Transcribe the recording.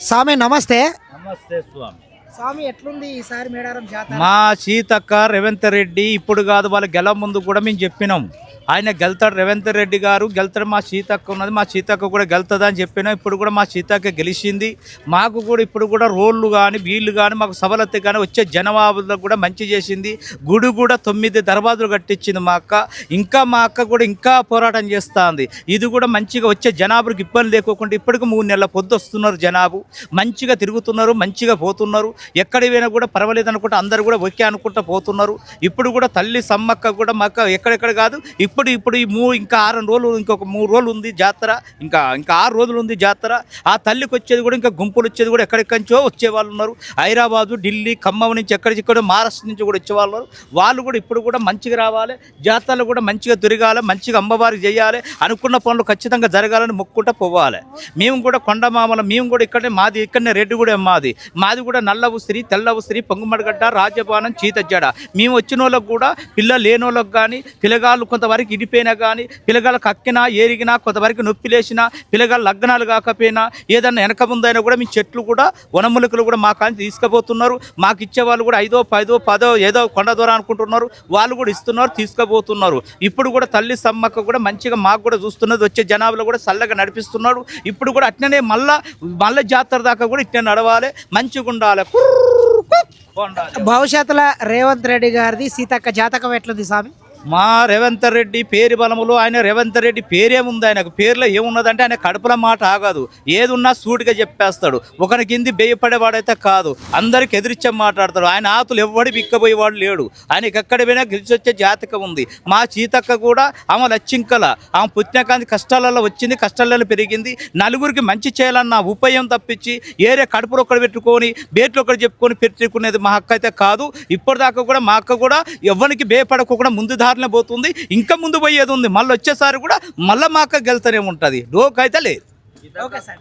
స్వామి నమస్తే నమస్తే స్వామి స్వామి ఎట్లుంది ఈసారి మేడారం జాతర? మా సీతక్క రేవంత్ రెడ్డి ఇప్పుడు కాదు వాళ్ళ గెల ముందు కూడా మేము చెప్పినాం. ఆయన గెలుతాడు రేవంత్ రెడ్డి గారు గెలుతాడు మా సీతక్క ఉన్నది. మా సీతక్క కూడా గెలుతుంది అని చెప్పినాం. ఇప్పుడు కూడా మా సీతక్క గెలిచింది. మాకు కూడా ఇప్పుడు కూడా రోళ్ళు కానీ వీళ్ళు కానీ మాకు సవలత్తి కానీ వచ్చే జనవాబులకు కూడా మంచి చేసింది. గుడి కూడా తొమ్మిది దర్వాజులు కట్టించింది మా అక్క. ఇంకా మా అక్క కూడా ఇంకా పోరాటం చేస్తుంది. ఇది కూడా మంచిగా వచ్చే జనాభాకి ఇబ్బంది లేకోకుండా ఇప్పటికి మూడు నెలల పొద్దు వస్తున్నారు జనాభు. మంచిగా తిరుగుతున్నారు మంచిగా పోతున్నారు. ఎక్కడికి పోయినా కూడా పర్వాలేదు అనుకుంటా అందరు కూడా ఓకే అనుకుంటా పోతున్నారు. ఇప్పుడు కూడా తల్లి సమ్మక్క కూడా మాకు ఎక్కడెక్కడ కాదు. ఇప్పుడు ఇప్పుడు ఈ మూ ఇంకా ఆరు రోజులు ఇంకొక మూడు రోజులు ఉంది జాతర. ఇంకా ఇంకా ఆరు రోజులు ఉంది జాతర. ఆ తల్లికి వచ్చేది కూడా ఇంకా గుంపులు వచ్చేది కూడా ఎక్కడెక్కడిచో వచ్చే వాళ్ళు ఉన్నారు. హైదరాబాదు ఢిల్లీ ఖమ్మం నుంచి ఎక్కడిక్కడ మహారాష్ట్ర నుంచి కూడా వచ్చేవాళ్ళు ఉన్నారు. వాళ్ళు కూడా ఇప్పుడు కూడా మంచిగా రావాలి. జాతరలు కూడా మంచిగా తిరగాలి మంచిగా అమ్మవారికి చేయాలి. అనుకున్న పనులు ఖచ్చితంగా జరగాలని మొక్కుంటా పోవాలి. మేము కూడా కొండమామల మేము కూడా ఇక్కడే మాది ఇక్కడనే రెడ్డి కూడా మాది. మాది కూడా నల్ల ఉసిరి తెల్ల ఉసిరి పొంగుమడగడ్డ రాజభవనం చీతజ్జడ. మేము వచ్చిన వాళ్ళకు కూడా పిల్ల లేని కానీ పిల్లగాళ్ళు కొంతవరకు ఇడిపోయినా కానీ పిల్లగాళ్ళకి అక్కినా ఏరిగినా కొంతవరకు నొప్పి లేచినా పిల్లగాళ్ళు లగ్నాలు కాకపోయినా ఏదన్నా వెనక ముందైనా కూడా మీ చెట్లు కూడా వనములకులు కూడా మా కానీ తీసుకుపోతున్నారు. మాకు ఇచ్చే వాళ్ళు కూడా ఐదో పదో పదో ఏదో కొండ దూరం అనుకుంటున్నారు. వాళ్ళు కూడా ఇస్తున్నారు తీసుకుపోతున్నారు. ఇప్పుడు కూడా తల్లి సమ్మక్క కూడా మంచిగా మాకు కూడా చూస్తున్నది. వచ్చే జనాభాలో కూడా చల్లగా నడిపిస్తున్నాడు ఇప్పుడు కూడా అట్లనే మళ్ళా మళ్ళీ జాతర దాకా కూడా ఇట్లా నడవాలి. మంచిగా ఉండాలి. భవిష్యత్తులో రేవంత్ రెడ్డి గారిది సీతక్క జాతకం ఎట్లుంది స్వామి? మా రేవంత్ రెడ్డి పేరు బలములు ఆయన రేవంత్ రెడ్డి పేరేముంది ఆయనకు పేరులో ఏమున్నదంటే ఆయన కడుపుల మాట ఆగదు. ఏది ఉన్నా సూటిగా చెప్పేస్తాడు. ఒకరి కింది బెయ్యపడేవాడైతే కాదు. అందరికి ఎదిరిచ్చే మాట్లాడతాడు. ఆయన ఆతులు ఎవ్వడి బిక్కబోయేవాడు లేడు. ఆయనకి ఎక్కడ పోయినా గెలిచి వచ్చే జాతకం ఉంది. మా చీతక్క కూడా ఆమె లచ్చింకల. ఆమె పుట్టినకాంతి కష్టాలలో వచ్చింది కష్టాలలో పెరిగింది. నలుగురికి మంచి చేయాలన్న ఉపాయం తప్పించి ఏరే కడుపులు ఒకటి పెట్టుకొని బేట్లు ఒకటి చెప్పుకొని పెట్టుకునేది మా అక్క అయితే కాదు. ఇప్పటిదాకా కూడా మా అక్క కూడా ఎవరికి భయపడకుండా ముందు దారిలో పోతుంది ఇంకా ముందు పోయేది ఉంది. మళ్ళీ వచ్చేసారి కూడా మళ్ళీ మాక అక్క గెలుతూనే ఉంటుంది. డోకైతే లేదు. Okay sir.